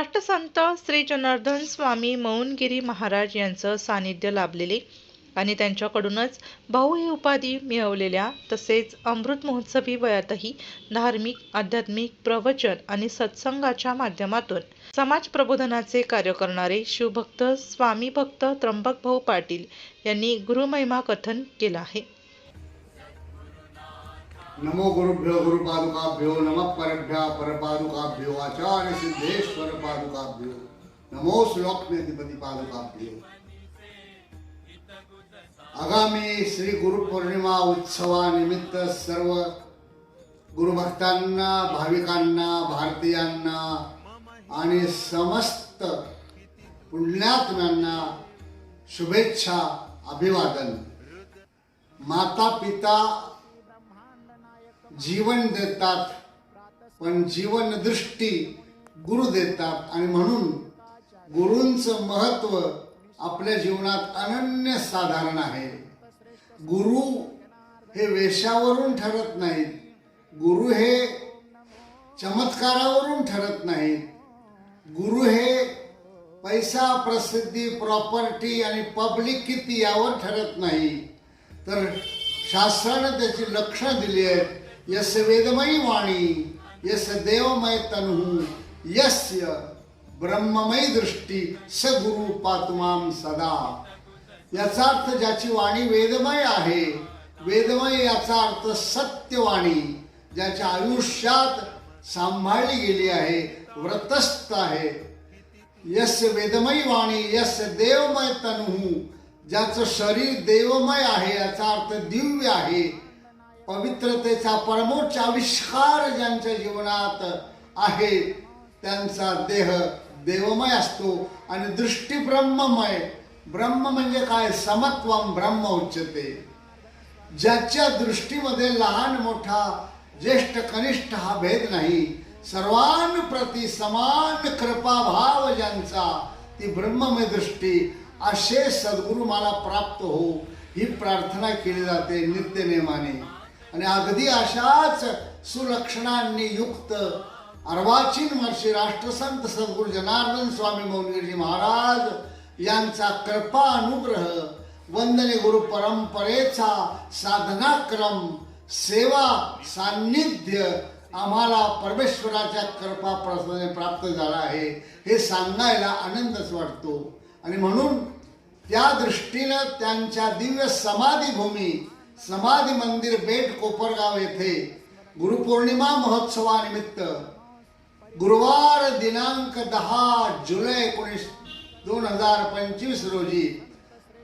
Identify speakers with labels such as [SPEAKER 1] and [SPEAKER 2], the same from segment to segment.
[SPEAKER 1] राष्ट्रसंत श्री जनार्दन स्वामी मौनगिरी महाराज यांचं सानिध्य लाभलेले आणि त्यांच्याकडूनच भाऊ ही उपाधी मिळवलेल्या तसेच अमृत महोत्सवी वयातही धार्मिक आध्यात्मिक प्रवचन आणि सत्संगाच्या माध्यमातून समाज प्रबोधनाचे कार्य करणारे शिवभक्त स्वामी भक्त त्र्यंबक भाऊ पाटील यांनी गुरुमहिमा कथन केलं आहे.
[SPEAKER 2] नमो गुरुभ्यो गुरुपादुकाभ्यो नमः परभ्या परपादुकाभ्यो आचार्य सिद्धेश्वर पादुकाभ्यो। नमो श्लोकनेधिपती पादुकाभ्यो आगामी श्री गुरुपौर्णिमा उत्सवानिमित्त सर्व गुरुभक्तांना भाविकांना भारतीयांना आणि समस्त पुण्यात्म्यांना शुभेच्छा अभिवादन. माता पिता जीवन देतात पण जीवन दृष्टी गुरु देतात. आणि म्हणून गुरूंचं महत्त्व आपल्या जीवनात अनन्य साधारण आहे. गुरु हे वेशावरून ठरत नाहीत. गुरु हे चमत्कारावरून ठरत नाहीत. गुरु हे पैसा प्रसिद्धी प्रॉपर्टी आणि पब्लिक किती यावर ठरत नाही. तर शास्त्रानं त्याची लक्षणं दिली आहेत. यस वेदमयी वाणी यस देवमय तनु यस्य ब्रह्ममयी दृष्टी स गुरु पात्माम सदा. याचा अर्थ ज्याची वाणी वेदमय आहे वेदमय याचा अर्थ सत्यवाणी ज्याच्या आयुष्यात सांभाळली गेली आहे व्रतस्थ आहे. यस्य वेदमयी वाणी यस देवमय तनु ज्याचं शरीर देवमय आहे याचा अर्थ दिव्य आहे पवित्रतेचा परमोच्च आविष्कार ज्यांच्या जीवनात आहे त्यांचा देह देवमय असतो आणि दृष्टी ब्रह्ममय. ब्रह्म म्हणजे काय? समत्वम ब्रह्म उच्चते ज्याच्या दृष्टीमध्ये लहान मोठा ज्येष्ठ कनिष्ठ हा भेद नाही सर्वांप्रती समान कृपाभाव ज्यांचा ती ब्रह्ममय दृष्टी असे सद्गुरू मला प्राप्त हो ही प्रार्थना केली जाते नित्यनेमाने आणि अगदी अशाच सुलक्षणांनी युक्त अर्वाचीन वर्षी राष्ट्रसंत सद्गुरु जनार्दन स्वामी मौनगिरी महाराज यांचा कृपा अनुग्रह वंदने गुरु परंपरेचा साधनाक्रम सेवा सान्निध्य आम्हाला परमेश्वराच्या कृपा प्रसादाने प्राप्त झाला आहे हे सांगायला आनंदच वाटतो. आणि म्हणून त्या दृष्टीनं त्यांच्या दिव्य समाधीभूमी समाधी मंदिर बेट कोपरगाव येथे गुरुपौर्णिमा महोत्सवानिमित्त गुरुवार दिनांक दहा जुलै एकोणीस दोन हजार पंचवीस रोजी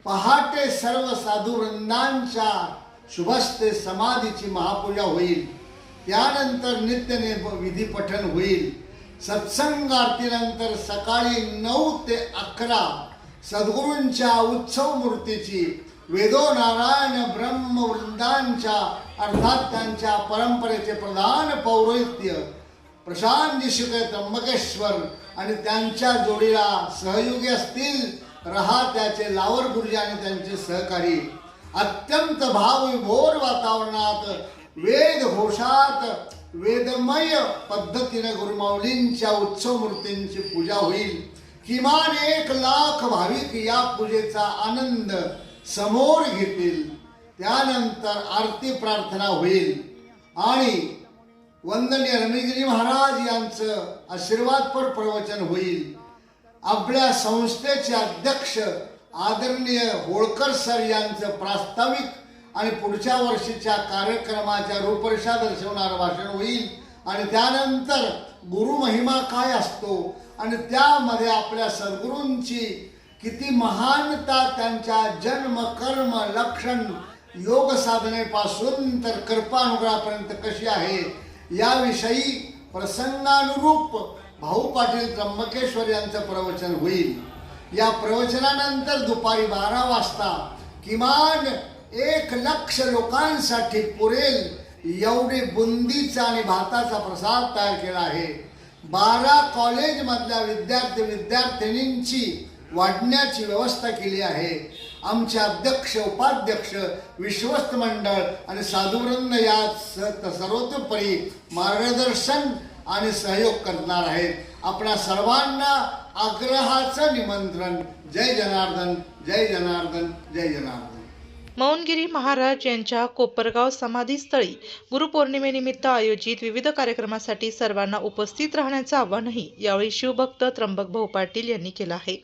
[SPEAKER 2] पहाटे सर्व साधू वृंदांच्या शुभस्ते समाधीची महापूजा होईल. त्यानंतर नित्य विधी पठन होईल. सत्संग आरतीनंतर सकाळी नऊ ते अकरा सद्गुरूंच्या उत्सव मूर्तीची वेदो नारायण ब्रह्म वृंदांच्या अर्थात त्यांच्या परंपरेचे प्रधान पौरोहित्य प्रशांत शुक त्र्यंबकेश्वर आणि त्यांच्या जोडीला सहयोगी असतील रहा त्याचे लावर गुरुजी आणि त्यांचे सहकारी. अत्यंत भावविभोर वातावरणात वेद घोषात वेदमय पद्धतीने गुरुमाऊलींच्या उत्सव मूर्तींची पूजा होईल. किमान एक लाख भाविक या पूजेचा आनंद समोर घेतील त्यानंतर आरती प्रार्थना होईल. आणि वंदनीय रमेशजी महाराज यांचं आशीर्वादपर प्रवचन होईल. आपल्या संस्थेचे अध्यक्ष आदरणीय होळकर सर यांचं प्रास्ताविक आणि पुढच्या वर्षीच्या कार्यक्रमाच्या रूपरेषा दर्शवणारं भाषण होईल. आणि त्यानंतर गुरुमहिमा काय असतो? आणि त्यामध्ये आपल्या सद्गुरूंची किती महानता त्यांच्या जन्म कर्म लक्षण योग साधनेपासून तर कृपानुग्रहापर्यंत कशी आहे याविषयी प्रसंगानुरूप भाऊ पाटील त्र्यंबकेश्वर यांचं प्रवचन होईल. या प्रवचनानंतर दुपारी बारा वाजता किमान एक लक्ष लोकांसाठी पुरेल एवढे बुंदीचा आणि भाताचा प्रसाद तयार केला आहे. बारा कॉलेजमधल्या विद्यार्थी विद्यार्थिनींची वाढण्याची व्यवस्था केली आहे. आमचे अध्यक्ष उपाध्यक्ष विश्वस्त मंडळ आणि साधुवृंद या स- सर्वतोपरी मार्गदर्शन आणि सहयोग करणार आहेत. आपल्या सर्वांना आग्रहाचं निमंत्रण. जय जनार्दन जय जनार्दन जय जनार्दन.
[SPEAKER 1] मौनगिरी महाराज यांच्या कोपरगाव समाधीस्थळी गुरुपौर्णिमेनिमित्त आयोजित विविध कार्यक्रमासाठी सर्वांना उपस्थित राहण्याचं आवाहनही यावेळी शिवभक्त त्र्यंबक भाऊ पाटील यांनी केलं आहे.